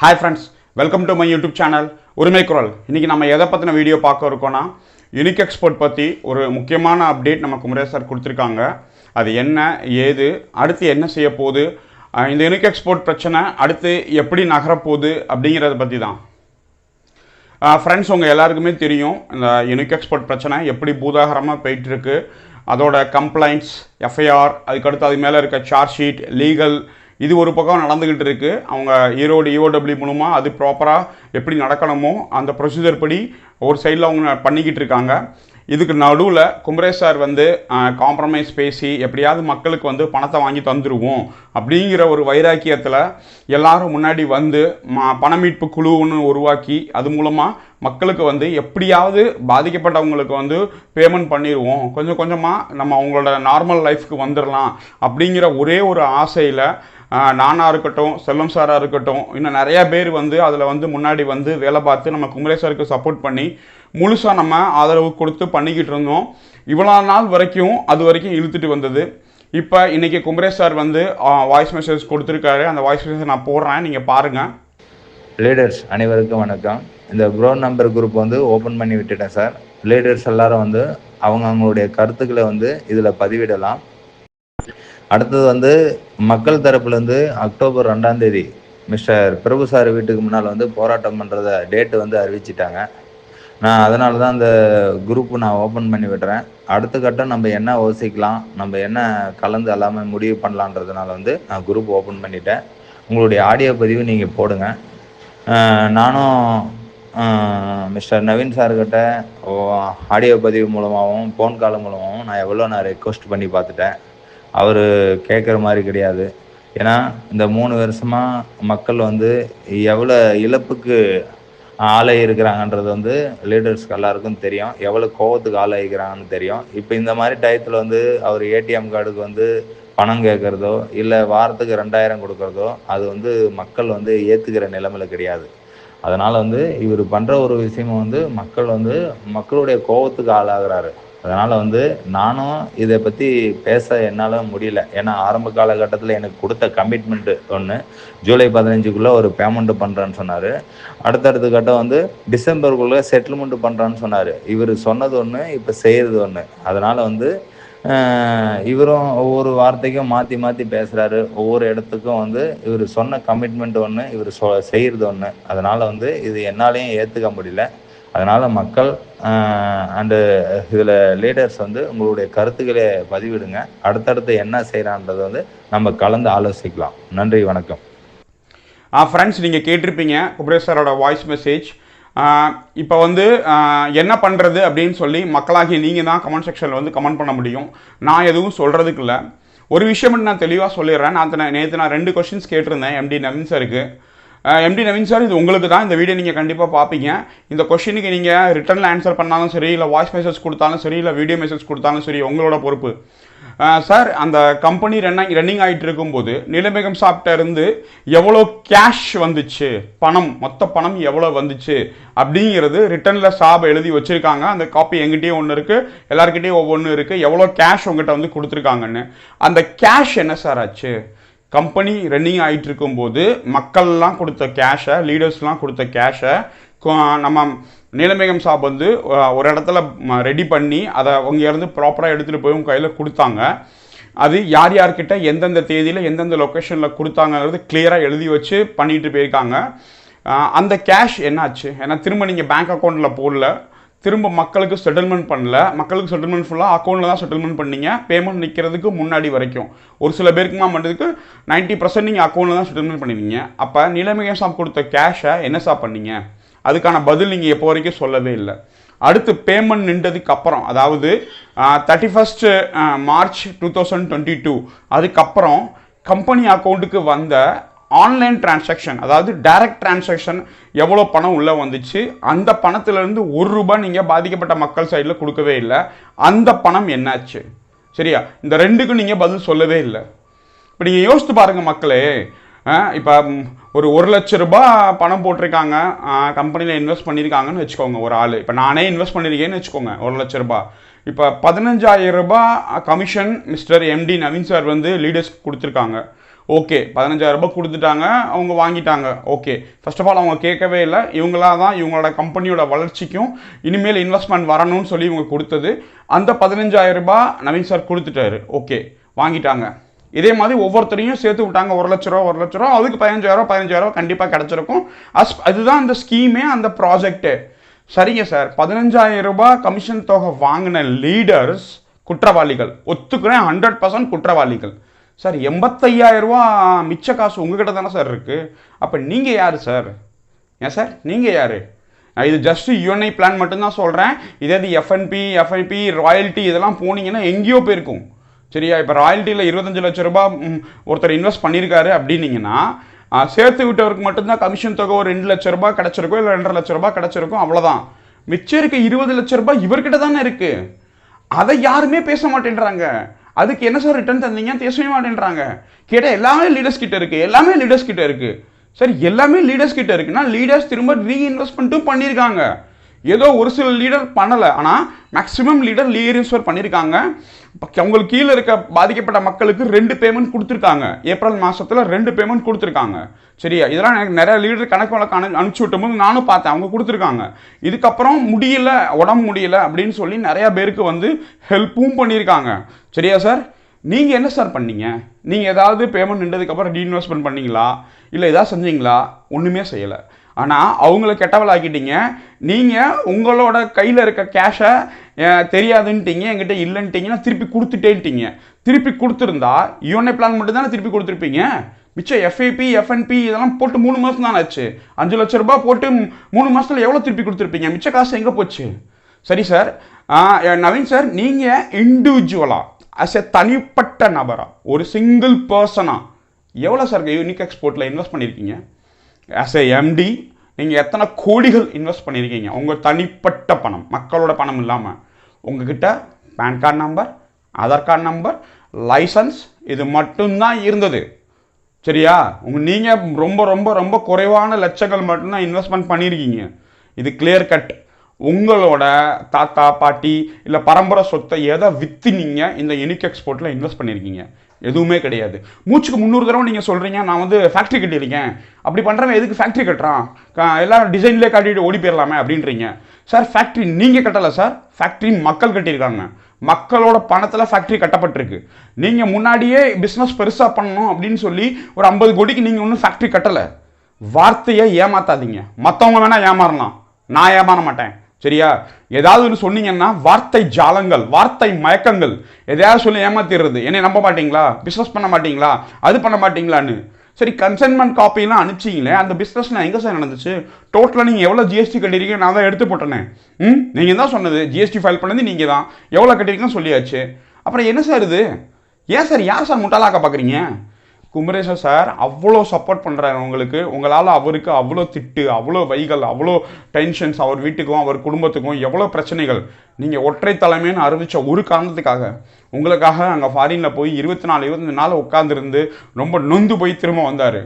Hi friends welcome to my YouTube channel உரிமை குரல் இன்றைக்கி நம்ம எதை பற்றின வீடியோ பார்க்க இருக்கோன்னா யூனிக் எக்ஸ்போர்ட் பற்றி ஒரு முக்கியமான அப்டேட் நமக்கு குமரேஷ் சார் கொடுத்துருக்காங்க. அது என்ன ஏது அடுத்து என்ன செய்ய போகுது இந்த யூனிக் எக்ஸ்போர்ட் பிரச்சனை அடுத்து எப்படி நகரப்போகுது அப்படிங்கிறத பற்றி தான். ஃப்ரெண்ட்ஸ் உங்கள் எல்லாருக்குமே தெரியும் இந்த யூனிக் எக்ஸ்போர்ட் பிரச்சனை எப்படி பூதாகரமாக போயிட்டுருக்கு அதோட கம்ப்ளைண்ட்ஸ் எஃப்ஐஆர் அதுக்கடுத்து அது மேலே இருக்க சார்ஜ் ஷீட் லீகல் இது ஒரு பக்கம் நடந்துக்கிட்டு இருக்குது அவங்க ஈரோடு இஓடபிள்யூ மூலமாக அது ப்ராப்பராக எப்படி நடக்கணுமோ அந்த ப்ரொசீஜர் படி ஒரு சைடில் அவங்க பண்ணிக்கிட்டு இருக்காங்க. இதுக்கு நடுவில் குமரேஷ் சார் வந்து காம்ப்ரமைஸ் பேசி எப்படியாவது மக்களுக்கு வந்து பணத்தை வாங்கி தந்துடுவோம் அப்படிங்கிற ஒரு வைராக்கியத்தில் எல்லாரும் முன்னாடி வந்து ம பண மீட்பு குழுன்னு உருவாக்கி அது மூலமாக மக்களுக்கு வந்து எப்படியாவது பாதிக்கப்பட்டவங்களுக்கு வந்து பேமெண்ட் பண்ணிடுவோம் கொஞ்சம் கொஞ்சமாக நம்ம அவங்களோட நார்மல் லைஃப்க்கு வந்துடலாம் அப்படிங்கிற ஒரே ஒரு ஆசையில் நானாக இருக்கட்டும் செல்வம் சாராக இருக்கட்டும் இன்னும் நிறையா பேர் வந்து அதில் வந்து முன்னாடி வந்து வேலை பார்த்து நம்ம குமரேஸ்வருக்கு சப்போர்ட் பண்ணி முழுசாக நம்ம ஆதரவு கொடுத்து பண்ணிக்கிட்டு இருந்தோம். இவ்வளோ நாள் வரைக்கும் அது வரைக்கும் இழுத்துட்டு வந்தது. இப்போ இன்றைக்கி குமரேஷ் சார் வந்து வாய்ஸ் மெசேஜ் கொடுத்துருக்காரு. அந்த வாய்ஸ் மெசேஜ் நான் போடுறேன். நீங்கள் பாருங்கள் லீடர்ஸ் அனைவருக்கும் வணக்கம். இந்த ப்ரோ நம்பர் குரூப் வந்து ஓப்பன் பண்ணி விட்டுட்டேன் சார். லீடர்ஸ் எல்லாரும் வந்து அவங்க அவங்களுடைய கருத்துக்களை வந்து இதில் பதிவிடலாம். அடுத்தது வந்து மக்கள் தரப்புலேருந்து அக்டோபர் ரெண்டாம் தேதி மிஸ்டர் பிரபு சார் வீட்டுக்கு முன்னால் வந்து போராட்டம் பண்ணுறத டேட்டு வந்து அறிவிச்சிட்டாங்க. நான் அதனால தான் அந்த குரூப்பு நான் ஓப்பன் பண்ணி விடுறேன். அடுத்த கட்டம் நம்ம என்ன யோசிக்கலாம் நம்ம என்ன கலந்து எல்லாமே முடிவு பண்ணலான்றதுனால வந்து நான் குரூப் ஓப்பன் பண்ணிட்டேன். உங்களுடைய ஆடியோ பதிவு நீங்கள் போடுங்க. நானும் மிஸ்டர் நவீன் சார்கிட்ட ஆடியோ பதிவு மூலமாகவும் ஃபோன் கால் மூலமாகவும் நான் எவ்வளோ நான் ரெக்வஸ்ட் பண்ணி பார்த்துட்டேன். அவர் கேட்குற மாதிரி கிடையாது. ஏன்னா இந்த மூணு வருஷமாக மக்கள் வந்து எவ்வளோ இழப்புக்கு ஆளாயிருக்கிறாங்கன்றது வந்து லீடர்ஸ்க்கு எல்லாருக்கும் தெரியும். எவ்வளோ கோவத்துக்கு ஆளாயிருக்கிறாங்கன்னு தெரியும். இப்போ இந்த மாதிரி டயத்தில் வந்து அவர் ஏடிஎம் கார்டுக்கு வந்து பணம் கேட்குறதோ இல்லை வாரத்துக்கு ரெண்டாயிரம் கொடுக்குறதோ அது வந்து மக்கள் வந்து ஏற்றுக்கிற நிலைமையில கிடையாது. அதனால் வந்து இவர் பண்ணுற ஒரு விஷயமும் வந்து மக்கள் வந்து மக்களுடைய கோவத்துக்கு ஆளாகிறாரு. அதனால் வந்து நானும் இதை பற்றி பேச என்னால் முடியல. ஏன்னா ஆரம்ப காலகட்டத்தில் எனக்கு கொடுத்த கமிட்மெண்ட்டு ஒன்று ஜூலை பதினஞ்சுக்குள்ளே ஒரு பேமெண்ட்டு பண்ணுறேன்னு சொன்னார். அடுத்தடுத்த கட்டம் வந்து டிசம்பருக்குள்ளே செட்டில்மெண்ட் பண்ணுறான்னு சொன்னார். இவர் சொன்னது ஒன்று இப்போ செய்கிறது ஒன்று அதனால் வந்து இவரும் ஒவ்வொரு வார்த்தைக்கும் மாற்றி மாற்றி பேசுகிறாரு ஒவ்வொரு இடத்துக்கும் வந்து இவர் சொன்ன கமிட்மெண்ட் ஒன்று இவர் சொ செய்கிறது ஒன்று அதனால் வந்து இது என்னாலையும் ஏற்றுக்க முடியல. அதனால் மக்கள் அண்டு இதில் லீடர்ஸ் வந்து உங்களுடைய கருத்துக்களை பதிவிடுங்க. அடுத்தடுத்து என்ன செய்கிறான்றது வந்து நம்ம கலந்து ஆலோசிக்கலாம். நன்றி வணக்கம். ஃப்ரெண்ட்ஸ் நீங்கள் கேட்டிருப்பீங்க. குபரேஸ்வரோட வாய்ஸ் மெசேஜ் இப்போ வந்து என்ன பண்ணுறது அப்படின்னு சொல்லி மக்களாகிய நீங்கள் தான் கமெண்ட் செக்ஷனில் வந்து கமெண்ட் பண்ண முடியும். நான் எதுவும் சொல்கிறதுக்கு இல்லை. ஒரு விஷயம் நான் தெளிவாக சொல்லிடுறேன். நான் நேற்று நான் ரெண்டு கொஷின்ஸ் கேட்டிருந்தேன். எம்டி நவீன் சாருக்கு எம்டி நவீன் சார் இது உங்களுக்கு தான். இந்த வீடியோ நீங்கள் கண்டிப்பாக பார்ப்பீங்க இந்த கொஷினுக்கு நீங்கள் ரிட்டர்னில் ஆன்சர் பண்ணாலும் சரி இல்லை வாய்ஸ் மெசேஜ் கொடுத்தாலும் சரி இல்லை வீடியோ மெசேஜ் கொடுத்தாலும் சரி உங்களோட பொறுப்பு. சார் அந்த கம்பெனி ரன்னிங் ரன்னிங் ஆகிட்டு இருக்கும்போது நிலமிகம் சாப்பிட்ட இருந்து எவ்வளோ கேஷ் வந்துச்சு? பணம் மொத்த பணம் எவ்வளோ வந்துச்சு? அப்படிங்கிறது ரிட்டர்னில் சாப் எழுதி வச்சுருக்காங்க. அந்த காப்பி எங்கிட்டேயும் ஒன்று இருக்குது எல்லாருக்கிட்டேயும் ஒவ்வொன்று இருக்குது எவ்வளோ கேஷ் உங்ககிட்ட வந்து கொடுத்துருக்காங்கன்னு. அந்த கேஷ் என்ன சார் ஆச்சு? கம்பெனி ரன்னிங் ஆகிட்டு இருக்கும்போது மக்கள்லாம் கொடுத்த கேஷை லீடர்ஸ்லாம் கொடுத்த கேஷை நம்ம நீலமேகம் சாப் வந்து ஒரு இடத்துல ரெடி பண்ணி அதை அங்கேருந்து ப்ராப்பராக எடுத்துகிட்டு போய் உங்கள் கையில் கொடுத்தாங்க. அது யார் யார்கிட்ட எந்தெந்த தேதியில் எந்தெந்த லொக்கேஷனில் கொடுத்தாங்கிறது கிளியராக எழுதி வச்சு பண்ணிட்டு போயிருக்காங்க. அந்த கேஷ் என்னாச்சு? ஏன்னா திரும்ப நீங்கள் பேங்க் அக்கௌண்ட்டில் போடல. திரும்ப மக்களுக்கு செட்டில்மெண்ட் பண்ணல. மக்களுக்கு செட்டில்மெண்ட் ஃபுல்லாக அக்கௌண்ட்டில் தான் செட்டில்மெண்ட் பண்ணீங்க. பேமெண்ட் நிற்கிறதுக்கு முன்னாடி வரைக்கும். ஒரு சில பேருக்குமா பண்ணுறதுக்கு நைன்ட்டி பர்சன்ட் நீங்கள் அக்கௌண்ட்டில் தான் செட்டில்மெண்ட் பண்ணிருந்தீங்க. அப்போ நிலைமையாக சாப் கொடுத்த கேஷை என்ன சாப் பண்ணீங்க? அதுக்கான பதில் நீங்கள் எப்போ வரைக்கும் சொல்லவே இல்லை. அடுத்து பேமெண்ட் நின்றதுக்கு அப்புறம் அதாவது thirty first March two thousand twenty two அதுக்கப்புறம் கம்பெனி அக்கௌண்ட்டுக்கு வந்த ஆன்லைன் டிரான்சாக்ஷன் அதாவது டைரக்ட் டிரான்சாக்ஷன் எவ்வளோ பணம் உள்ளே வந்துச்சு அந்த பணத்திலேருந்து ஒரு ரூபாய் நீங்கள் பாதிக்கப்பட்ட மக்கள் சைடில் கொடுக்கவே இல்லை. அந்த பணம் என்னாச்சு? சரியா? இந்த ரெண்டுக்கும் நீங்கள் பதில் சொல்லவே இல்லை. இப்போ நீங்கள் யோசித்து பாருங்கள் மக்களே இப்போ ஒரு ஒரு லட்ச ரூபாய் பணம் போட்டிருக்காங்க. கம்பெனியில் இன்வெஸ்ட் பண்ணியிருக்காங்கன்னு வச்சுக்கோங்க ஒரு ஆள். இப்போ நானே இன்வெஸ்ட் பண்ணியிருக்கேன்னு வச்சுக்கோங்க ஒரு லட்ச ரூபாய் இப்போ பதினஞ்சாயிரம் ரூபாய் commission mister MD Naveen sir வந்து லீடர்ஸ்க்கு கொடுத்துருக்காங்க. ஓகே பதினஞ்சாயிரம் ரூபாய் கொடுத்துட்டாங்க அவங்க வாங்கிட்டாங்க. ஓகே. ஃபர்ஸ்ட் ஆஃப் ஆல் அவங்க கேட்கவே இல்லை. இவங்களா தான் இவங்களோட கம்பெனியோட வளர்ச்சிக்கும் இனிமேல் இன்வெஸ்ட்மெண்ட் வரணும்னு சொல்லி இவங்க கொடுத்தது. அந்த பதினஞ்சாயிரம் ரூபாய் நவீன் சார் கொடுத்துட்டாரு. ஓகே. வாங்கிட்டாங்க. இதே மாதிரி ஒவ்வொருத்தரையும் சேர்த்து விட்டாங்க. ஒரு லட்ச ரூபா ஒரு லட்ச ரூபா. அதுக்கு பதினஞ்சாயிரம் பதினஞ்சாயிரம் கண்டிப்பாக கிடச்சிருக்கும். அஸ் அதுதான் அந்த ஸ்கீமே அந்த ப்ராஜெக்ட்டு சரிங்க சார். பதினஞ்சாயிரம் ரூபாய் கமிஷன் தொகை வாங்கின லீடர்ஸ் குற்றவாளிகள். ஒத்துக்கிறேன் ஹண்ட்ரட் பர்சன்ட் குற்றவாளிகள். சார் எண்பத்தையாயிரம் ரூபா மிச்ச காசு உங்ககிட்ட தானே சார் இருக்குது அப்போ நீங்கள் யார் சார்? ஏன் சார்? நீங்கள் யார்? நான் இது ஜஸ்ட் யூஎன்ஐ பிளான் மட்டும்தான் சொல்கிறேன் இதே இது எஃப்என்பி எஃப்என்பி ராயல்ட்டி இதெல்லாம் போனீங்கன்னா எங்கேயோ போயிருக்கும். சரியா? இப்போ ராயல்ட்டியில் இருபத்தஞ்சு லட்ச ரூபா ஒருத்தர் இன்வெஸ்ட் பண்ணியிருக்காரு அப்படின்னீங்கன்னா சேர்த்து விட்டவருக்கு மட்டும்தான் கமிஷன் தொகை ஒரு ரெண்டு லட்ச ரூபாய் கிடச்சிருக்கும் இல்லை ரெண்டரை லட்ச ரூபாய் கிடச்சிருக்கும் அவ்வளோதான் மிச்சம் இருக்க இருபது லட்ச ரூபாய் இவர்கிட்ட தானே இருக்குது அதை யாருமே பேச மாட்டேன்றாங்க. அதுக்கு என்ன சார் ரிட்டர்ன் தந்தீங்க? பேசவே மாட்டேன்றாங்க கேட்டால் எல்லாமே லீடர்ஸ் கிட்ட இருக்குது எல்லாமே லீடர்ஸ் கிட்ட இருக்குது சரி எல்லாமே லீடர்ஸ் கிட்ட இருக்குன்னா லீடர்ஸ் திரும்ப ரீஇன்வெஸ்ட்மெண்ட்டும் பண்ணியிருக்காங்க ஏதோ ஒரு சில லீடர் பண்ணலை. ஆனால் மேக்ஸிமம் லீடர் ரீஇன்வெஸ்ட் பண்ணியிருக்காங்க அவங்களுக்கு கீழே இருக்க பாதிக்கப்பட்ட மக்களுக்கு ரெண்டு பேமெண்ட் கொடுத்துருக்காங்க. ஏப்ரல் மாதத்தில் ரெண்டு பேமெண்ட் கொடுத்துருக்காங்க. சரியா? இதெல்லாம் எனக்கு நிறைய லீடர் கணக்கு வழக்கு அனு அனுப்பிச்சு விட்டும்போது நானும் பார்த்தேன். அவங்க கொடுத்துருக்காங்க. இதுக்கப்புறம் முடியல உடம்பு முடியல அப்படின்னு சொல்லி நிறையா பேருக்கு வந்து ஹெல்ப்பும் பண்ணியிருக்காங்க. சரியா சார் நீங்கள் என்ன சார் பண்ணீங்க? நீங்கள் ஏதாவது பேமெண்ட் நின்றதுக்கப்புறம் ரீஇன்வெஸ்ட்மெண்ட் பண்ணீங்களா? இல்லை ஏதாவது செஞ்சீங்களா? ஒன்றுமே செய்யலை. ஆனால் அவங்கள கெட்டவளாக்கிட்டீங்க. நீங்கள் உங்களோட கையில் இருக்க கேஷை தெரியாதுன்ட்டீங்க என்கிட்ட இல்லைன்ட்டீங்கன்னா திருப்பி கொடுத்துட்டேன்ட்டீங்க. திருப்பி கொடுத்துருந்தா யூஎன்ஐ e பிளான் மட்டும் தானே திருப்பி கொடுத்துருப்பீங்க? மிச்சம் எஃப்ஐபி எஃப்என்பி இதெல்லாம் போட்டு மூணு மாதம் தான் ஆச்சு. அஞ்சு லட்ச ரூபாய் போட்டு மூணு மாதத்தில் எவ்வளோ திருப்பி கொடுத்துருப்பீங்க? மிச்ச காசு எங்கே போச்சு? சரி சார் நவீன் சார் நீங்கள் இண்டிவிஜுவலாக அஸ் எ தனிப்பட்ட நபரா ஒரு சிங்கிள் பர்சனாக எவ்வளோ சார் யூனிக் எக்ஸ்போர்ட்டில் இன்வெஸ்ட் பண்ணியிருக்கீங்க ஆஸ் ஏ எம்டி நீங்கள் எத்தனை கோடிகள் இன்வெஸ்ட் பண்ணியிருக்கீங்க? உங்கள் தனிப்பட்ட பணம் மக்களோட பணம் இல்லாமல் உங்ககிட்ட PAN card number Aadhaar card number licence இது மட்டும்தான் இருந்தது. சரியா? உங்கள் நீங்கள் ரொம்ப ரொம்ப ரொம்ப குறைவான லட்சங்கள் மட்டும்தான் இன்வெஸ்ட்மெண்ட் பண்ணியிருக்கீங்க. இது கிளியர் கட் உங்களோட தாத்தா பாட்டி இல்லை பரம்பரை சொத்தை எதை விற்று நீங்கள் இந்த யூனிக் எக்ஸ்போர்ட்டில் இன்வெஸ்ட் பண்ணியிருக்கீங்க? எதுவுமே கிடையாது. மூச்சுக்கு முந்நூறு தடவை நீங்கள் சொல்கிறீங்க நான் வந்து ஃபேக்ட்ரி கட்டியிருக்கேன். அப்படி பண்ணுறவன் எதுக்கு ஃபேக்ட்ரி கட்டுறான்? எல்லாம் டிசைன்லேயே காட்டிட்டு ஓடி போயிடலாமே அப்படின்றீங்க. சார் ஃபேக்ட்ரி நீங்கள் கட்டலை சார். ஃபேக்ட்ரி மக்கள் கட்டியிருக்காங்க. மக்களோட பணத்தில் ஃபேக்ட்ரி கட்டப்பட்டிருக்கு. நீங்கள் முன்னாடியே பிஸ்னஸ் பெருசாக பண்ணணும் அப்படின்னு சொல்லி ஒரு ஐம்பது கோடிக்கு நீங்கள் ஒன்றும் ஃபேக்ட்ரி கட்டலை. வார்த்தையை ஏமாத்தாதீங்க. மற்றவங்க வேணால் ஏமாறலாம். நான் ஏமாற மாட்டேன். சரியா? ஏதாவது ஒன்று சொன்னீங்கன்னா வார்த்தை ஜாலங்கள் வார்த்தை மயக்கங்கள். எதையாவது சொல்லி ஏமாத்திடுறது. என்னை நம்ப மாட்டீங்களா? பிஸ்னஸ் பண்ண மாட்டீங்களா? அது பண்ண மாட்டீங்களான்னு. சரி கன்சைன்மெண்ட் காப்பிலாம் அனுப்பிச்சிங்களே அந்த பிஸ்னஸ்லாம் எங்கே சார் நடந்துச்சு? டோட்டலாக நீங்கள் எவ்வளோ ஜிஎஸ்டி கட்டிருக்கீங்க? நான் தான் எடுத்து போட்டேனே. ம்? நீங்கள் தான் சொன்னது. ஜிஎஸ்டி ஃபைல் பண்ணது நீங்கள் தான். எவ்வளோ கட்டிருக்கீங்கன்னு சொல்லியாச்சு. அப்புறம் என்ன சார் இது? ஏன் சார் யார் சார் முட்டாளாக்க பார்க்குறீங்க குமரேசன் சார் அவ்வளோ சப்போர்ட் பண்ணுறாரு உங்களுக்கு உங்களால் அவருக்கு அவ்வளோ திட்டு அவ்வளோ வைகள் அவ்வளோ டென்ஷன்ஸ் அவர் வீட்டுக்கும் அவர் குடும்பத்துக்கும் எவ்வளோ பிரச்சனைகள். நீங்கள் ஒற்றை தலைமைன்னு அறிவித்த ஒரு காரணத்துக்காக உங்களுக்காக அங்கே ஃபாரினில் போய் இருபத்தி நாலு இருபத்தஞ்சு நாள் உட்காந்துருந்து ரொம்ப நொந்து போய் திரும்ப வந்தார்.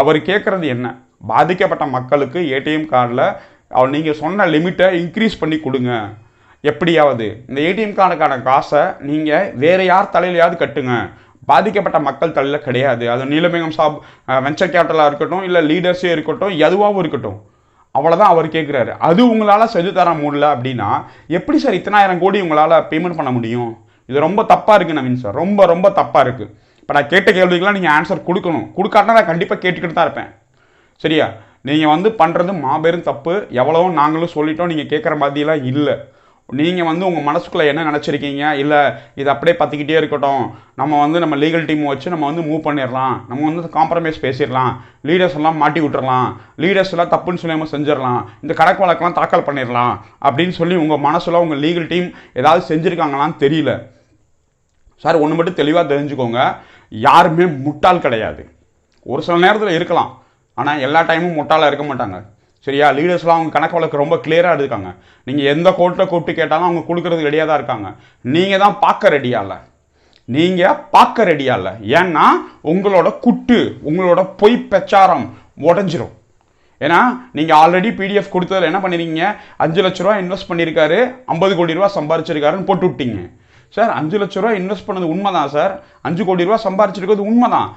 அவர் கேட்குறது என்ன? பாதிக்கப்பட்ட மக்களுக்கு ஏடிஎம் கார்டில் அவர் நீங்கள் சொன்ன லிமிட்டை இன்க்ரீஸ் பண்ணி கொடுங்க. எப்படியாவது இந்த ஏடிஎம் கார்டுக்கான காசை நீங்கள் வேறு யார் தலையிலையாவது கட்டுங்க. பாதிக்கப்பட்ட மக்கள் தலையில் கிடையாது. அது நீலமேகம் சாப் வெஞ்சர் கேபிட்டலாக இருக்கட்டும் இல்லை லீடர்ஸே இருக்கட்டும் எதுவாகவும் இருக்கட்டும். அவ்வளோதான் அவர் கேட்குறாரு அது உங்களால் செஞ்சு தர முடியல அப்படின்னா எப்படி சார் இத்தனாயிரம் கோடி உங்களால் பேமெண்ட் பண்ண முடியும்? இது ரொம்ப தப்பாக இருக்குது நவீன் சார். ரொம்ப ரொம்ப தப்பாக இருக்குது இப்போ நான் கேட்ட கேள்விக்கெல்லாம் நீங்கள் ஆன்சர் கொடுக்கணும். கொடுக்காட்டினா நான் கண்டிப்பாக கேட்டுக்கிட்டு தான் இருப்பேன். சரியா? நீங்கள் வந்து பண்ணுறது மாபெரும் தப்பு. எவ்வளவோ நாங்களும் சொல்லிட்டோம். நீங்கள் கேட்குற மாதிரிலாம் இல்லை. நீங்கள் வந்து உங்கள் மனசுக்குள்ளே என்ன நினச்சிருக்கீங்க? இல்லை இது அப்படியே பற்றிக்கிட்டே இருக்கட்டும். நம்ம வந்து நம்ம லீகல் டீம் வச்சு நம்ம வந்து மூவ் பண்ணிடலாம். நம்ம வந்து காம்ப்ரமைஸ் பேசிடலாம். லீடர்ஸ் எல்லாம் மாட்டி விட்டுறலாம். லீடர்ஸ் எல்லாம் தப்புன்னு சொல்லாமல் செஞ்சிடலாம். இந்த கணக்கு வழக்கெல்லாம் தாக்கல் பண்ணிடலாம். அப்படின்னு சொல்லி உங்கள் மனசில் உங்கள் லீகல் டீம் ஏதாவது செஞ்சுருக்காங்களான்னு தெரியல. சார் ஒன்று மட்டும் தெளிவாக தெரிஞ்சுக்கோங்க. யாருமே முட்டாள் கிடையாது. ஒரு சில நேரத்தில் இருக்கலாம். ஆனால் எல்லா டைமும் முட்டாளாக இருக்க மாட்டாங்க. சரியா? லீடர்ஸ்லாம் அவங்க கணக்கு வழக்கு ரொம்ப கிளியராக இருக்காங்க நீங்கள் எந்த கோர்ட்டில் கூப்பிட்டு கேட்டாலும் அவங்க கொடுக்கறதுக்கு ரெடியாக தான் இருக்காங்க. நீங்கள் தான் பார்க்க ரெடியா இல்லை. நீங்கள் பார்க்க ரெடியா இல்லை. ஏன்னா உங்களோட குட்டு உங்களோட பொய் பிரச்சாரம் உடஞ்சிரும். ஏன்னா நீங்கள் ஆல்ரெடி பிடிஎஃப் கொடுத்ததில் என்ன பண்ணிருக்கீங்க? அஞ்சு லட்ச ரூபா இன்வெஸ்ட் பண்ணியிருக்காரு ஐம்பது கோடி ரூபா சம்பாரிச்சிருக்காருன்னு போட்டு விட்டீங்க. சார் அஞ்சு லட்ச ரூபா இன்வெஸ்ட் பண்ணது உண்மைதான் சார். அஞ்சு கோடி ரூபா சம்பாரிச்சிருக்கிறது உண்மைதான்.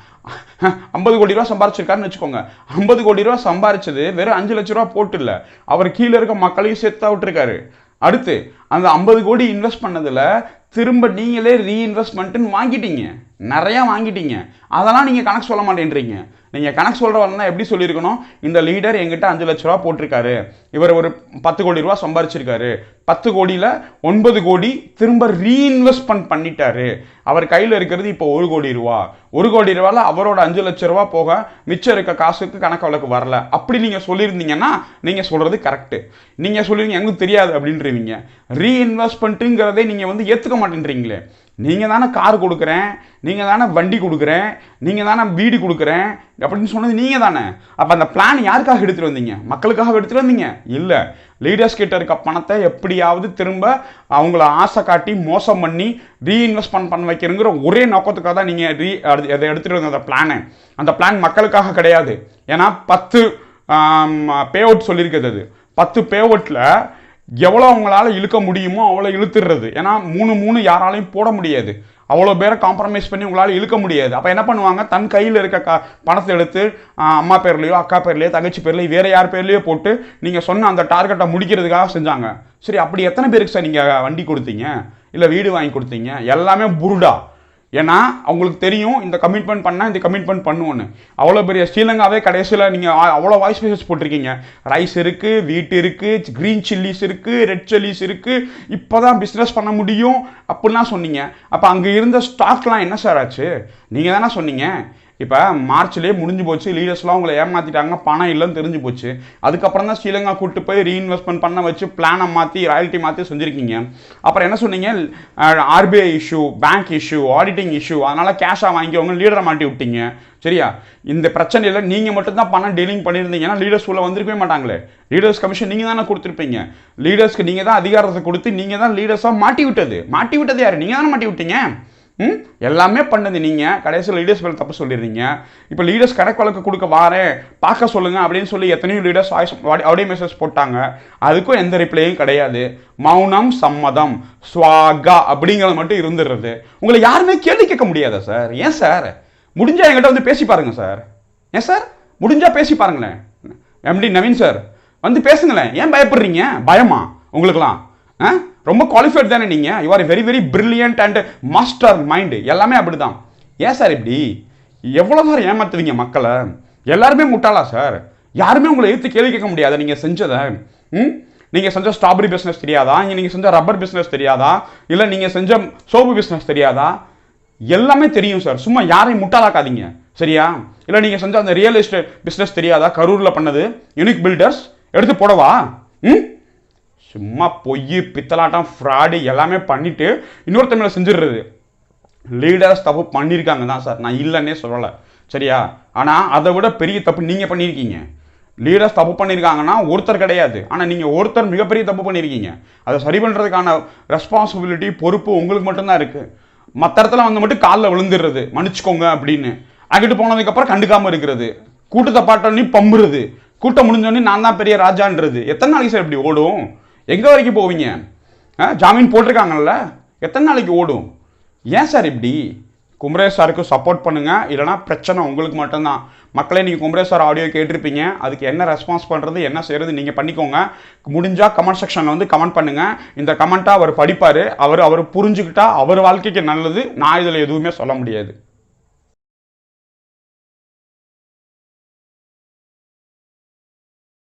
ஐம்பது கோடி ரூபா சம்பாரிச்சிருக்காருன்னு வச்சுக்கோங்க. ஐம்பது கோடி ரூபா சம்பாரிச்சது வெறும் அஞ்சு லட்ச ரூபா போட்டு இல்லை அவர் கீழே இருக்க மக்களையும் சேர்த்தா விட்டுருக்காரு. அடுத்து அந்த ஐம்பது கோடி இன்வெஸ்ட் பண்ணதில் திரும்ப நீங்களே ரீஇன்வெஸ்ட்மெண்ட்டுன்னு வாங்கிட்டீங்க. நிறையா வாங்கிட்டீங்க. அதெல்லாம் நீங்கள் கணக்கு சொல்ல மாட்டேன்றீங்க. நீங்கள் கணக்கு சொல்கிறவங்க எப்படி சொல்லியிருக்கணும்? இந்த லீடர் எங்கிட்ட அஞ்சு லட்ச ரூபா போட்டிருக்காரு. இவர் ஒரு பத்து கோடி ரூபா சம்பாரிச்சிருக்காரு. பத்து கோடியில் ஒன்பது கோடி திரும்ப ரீஇன்வெஸ்ட்மெண்ட் பண்ணிட்டாரு. அவர் கையில் இருக்கிறது இப்போ ஒரு கோடி ரூபா. ஒரு கோடி ரூபாவில் அவரோட அஞ்சு லட்ச ரூபா போக மிச்சம் இருக்க காசுக்கு கணக்கு வழக்கு வரல. அப்படி நீங்கள் சொல்லியிருந்தீங்கன்னா நீங்கள் சொல்கிறது கரெக்டு நீங்கள் சொல்லிருங்க எங்கும் தெரியாது அப்படின்றீங்க. ரீஇன்வெஸ்ட்மெண்ட்டுங்கிறதே நீங்கள் வந்து ஏற்றுக்க மாட்டேன்றீங்களே. நீங்கள் தானே கார் கொடுக்குறேன் நீங்கள் தானே வண்டி கொடுக்குறேன் நீங்கள் தானே வீடு கொடுக்குறேன் அப்படின்னு சொன்னது நீங்கள் தானே. அப்போ அந்த பிளான் யாருக்காக எடுத்துகிட்டு வந்தீங்க? மக்களுக்காக எடுத்துகிட்டு வந்தீங்க? இல்லை. லீடர்ஸ் கிட்ட இருக்க பணத்தை எப்படியாவது திரும்ப அவங்கள ஆசை காட்டி மோசம் பண்ணி ரீஇன்வெஸ்ட்மெண்ட் பண்ண வைக்கிறங்கிற ஒரே நோக்கத்துக்காக தான் நீங்கள் ரீ அதை எடுத்துகிட்டு வந்த அந்த பிளானை அந்த பிளான் மக்களுக்காக கிடையாது. ஏன்னா பத்து பே அவுட் சொல்லியிருக்கிறது அது. பத்து பே அவுட்டில் எவ்வளோ அவங்களால இழுக்க முடியுமோ அவ்வளோ இழுத்துடுறது. ஏன்னா மூணு மூணு யாராலையும் போட முடியாது. அவ்வளோ பேரை காம்ப்ரமைஸ் பண்ணி உங்களால் இழுக்க முடியாது. அப்போ என்ன பண்ணுவாங்க? தன் கையில் இருக்க க பணத்தை எடுத்து அம்மா பேர்லையோ அக்கா பேர்லையோ தங்கச்சி பேர்லையோ வேறு யார் பேர்லையோ போட்டு நீங்கள் சொன்ன அந்த டார்கெட்டை முடிக்கிறதுக்காக செஞ்சாங்க. சரி அப்படி எத்தனை பேருக்கு சார் நீங்கள் வண்டி கொடுத்தீங்க? இல்லை வீடு வாங்கி கொடுத்தீங்க? எல்லாமே புருடா. ஏன்னா அவங்களுக்கு தெரியும் இந்த கமிட்மெண்ட் பண்ணால் இந்த கமிட்மெண்ட் பண்ணுவோன்னு. அவ்வளோ பெரிய ஸ்ரீலங்காவே கடைசியில் நீங்கள் அவ்வளோ வாய்ஸ் மெசேஜ் போட்டிருக்கீங்க. ரைஸ் இருக்குது வீட்டு இருக்குது க்ரீன் சில்லிஸ் இருக்குது ரெட் சில்லிஸ் இருக்குது இப்போ தான் பிஸ்னஸ் பண்ண முடியும் அப்படிலாம் சொன்னீங்க. அப்போ அங்கே இருந்த ஸ்டாக்லாம் என்ன சார் ஆச்சு? நீங்கள் தானே சொன்னீங்க. இப்போ மார்ச்லேயே முடிஞ்சு போச்சு. லீடர்ஸ்லாம் உங்களை ஏமாற்றிட்டாங்க பணம் இல்லைன்னு தெரிஞ்சு போச்சு. அதுக்கப்புறம் தான் ஸ்ரீலங்கா கூட்டு போய் ரீஇன்வெஸ்ட்மெண்ட் பண்ண வச்சு பிளானை மாற்றி ராயல்ட்டி மாற்றி செஞ்சுருக்கீங்க. அப்புறம் என்ன சொன்னீங்க? RBI issue bank issue auditing issue அதனால் கேஷாக வாங்கிக்கவங்க லீடரை மாட்டி விட்டீங்க. சரியா? இந்த பிரச்சனையில் நீங்கள் மட்டும்தான் பணம் டீலிங் பண்ணியிருந்தீங்கன்னா லீடர்ஸ் உள்ள வந்திருக்கவே மாட்டாங்களே. லீடர்ஸ் கமிஷன் நீங்கள் தானே கொடுத்துருப்பீங்க. லீடர்ஸ்க்கு நீங்கள் தான் அதிகாரத்தை கொடுத்து நீங்கள் தான் லீடர்ஸாக மாட்டி விட்டது. மாட்டி விட்டது யார்? நீங்கள் தானே மாட்டி விட்டீங்க. ம்? எல்லாமே பண்ணது நீங்கள் கடைசியில் லீடர்ஸ் மேலே தப்பு சொல்லிடுறீங்க. இப்போ லீடர்ஸ் கணக்கு வழக்கு கொடுக்க வாரேன். பார்க்க சொல்லுங்கள் அப்படின்னு சொல்லி எத்தனையோ லீடர்ஸ் வாய்ஸ் ஆடியோ மெசேஜ் போட்டாங்க. அதுக்கும் எந்த ரிப்ளையும் கிடையாது. மௌனம் சம்மதம் ஸ்வாகா அப்படிங்கிறது மட்டும் இருந்துடுறது. உங்களை யாருமே கேள்வி கேட்க முடியாதா சார் ஏன் சார் முடிஞ்சால் என்கிட்ட வந்து பேசி பாருங்கள் சார் ஏன் சார் முடிஞ்சால் பேசி பாருங்களேன். எம்டி நவீன் சார் வந்து பேசுங்களேன். ஏன் பயப்படுறீங்க? பயமா? உங்களுக்கெல்லாம். ஆ? ரொம்ப குவாலிஃபைட் தானே நீங்கள் you are very very brilliant and master mind எல்லாமே அப்படிதான். ஏன் சார் இப்படி? எவ்வளோ சார் ஏமாத்துவீங்க மக்களை? எல்லாருமே முட்டாளா சார்? யாருமே உங்களை எதிர்த்து கேள்வி கேட்க முடியாது. நீங்கள் செஞ்சதை ம்? நீங்கள் செஞ்ச ஸ்ட்ராபெரி பிஸ்னஸ் தெரியாதா? நீங்கள் செஞ்ச ரப்பர் பிஸ்னஸ் தெரியாதா? இல்லை நீங்கள் செஞ்ச சோப்பு பிஸ்னஸ் தெரியாதா? எல்லாமே தெரியும் சார். சும்மா யாரையும் முட்டாளாக்காதீங்க. சரியா? இல்லை நீங்கள் செஞ்ச அந்த ரியல் எஸ்டேட் பிஸ்னஸ் தெரியாதா? கரூரில் பண்ணது யூனிக் பில்டர்ஸ் எடுத்து போடவா? ம்? சும்மா பொய் பித்தலாட்டம் ஃப்ராடு எல்லாமே பண்ணிட்டு இன்னொருத்த மேலே செஞ்சிடுறது. லீடர்ஸ் தப்பு பண்ணியிருக்காங்க தான் சார். நான் இல்லைன்னே சொல்லலை. சரியா? ஆனால் அதை விட பெரிய தப்பு நீங்கள் பண்ணியிருக்கீங்க. லீடர்ஸ் தப்பு பண்ணியிருக்காங்கன்னா ஒருத்தர் கிடையாது. ஆனால் நீங்கள் ஒருத்தர் மிகப்பெரிய தப்பு பண்ணியிருக்கீங்க. அதை சரி பண்ணுறதுக்கான ரெஸ்பான்சிபிலிட்டி பொறுப்பு உங்களுக்கு மட்டும்தான் இருக்குது மற்ற இடத்துல வந்து மட்டும் காலில் விழுந்துடுறது. மன்னிச்சுக்கோங்க அப்படின்னு. அங்கிட்டு போனதுக்கப்புறம் கண்டுக்காமல் இருக்கிறது. கூட்டத்தை பாட்டோன்னே பம்புறது. கூட்டம் முடிஞ்சோடனே நான் தான் பெரிய ராஜான்றது. எத்தனை நாளைக்கு சார் இப்படி ஓடும்? எங்கே வரைக்கும் போவீங்க? ஆ, ஜாமீன் போட்டிருக்காங்கல்ல? எத்தனை நாளைக்கு ஓடும்? ஏன் சார் இப்படி? குமரேஷ் சாருக்கு சப்போர்ட் பண்ணுங்கள் இல்லைனா பிரச்சனை உங்களுக்கு மட்டும்தான். மக்களே நீங்கள் குமரேஷ் சார் ஆடியோ கேட்டிருப்பீங்க. அதுக்கு என்ன ரெஸ்பான்ஸ் பண்ணுறது என்ன செய்கிறது நீங்கள் பண்ணிக்கோங்க. முடிஞ்சால் கமெண்ட் செக்ஷனில் வந்து கமெண்ட் பண்ணுங்கள் இந்த கமெண்ட்டாக அவர் படிப்பார். அவர் அவர் புரிஞ்சுக்கிட்டா அவர் வாழ்க்கைக்கு நல்லது. நான் இதில் எதுவுமே சொல்ல முடியாது.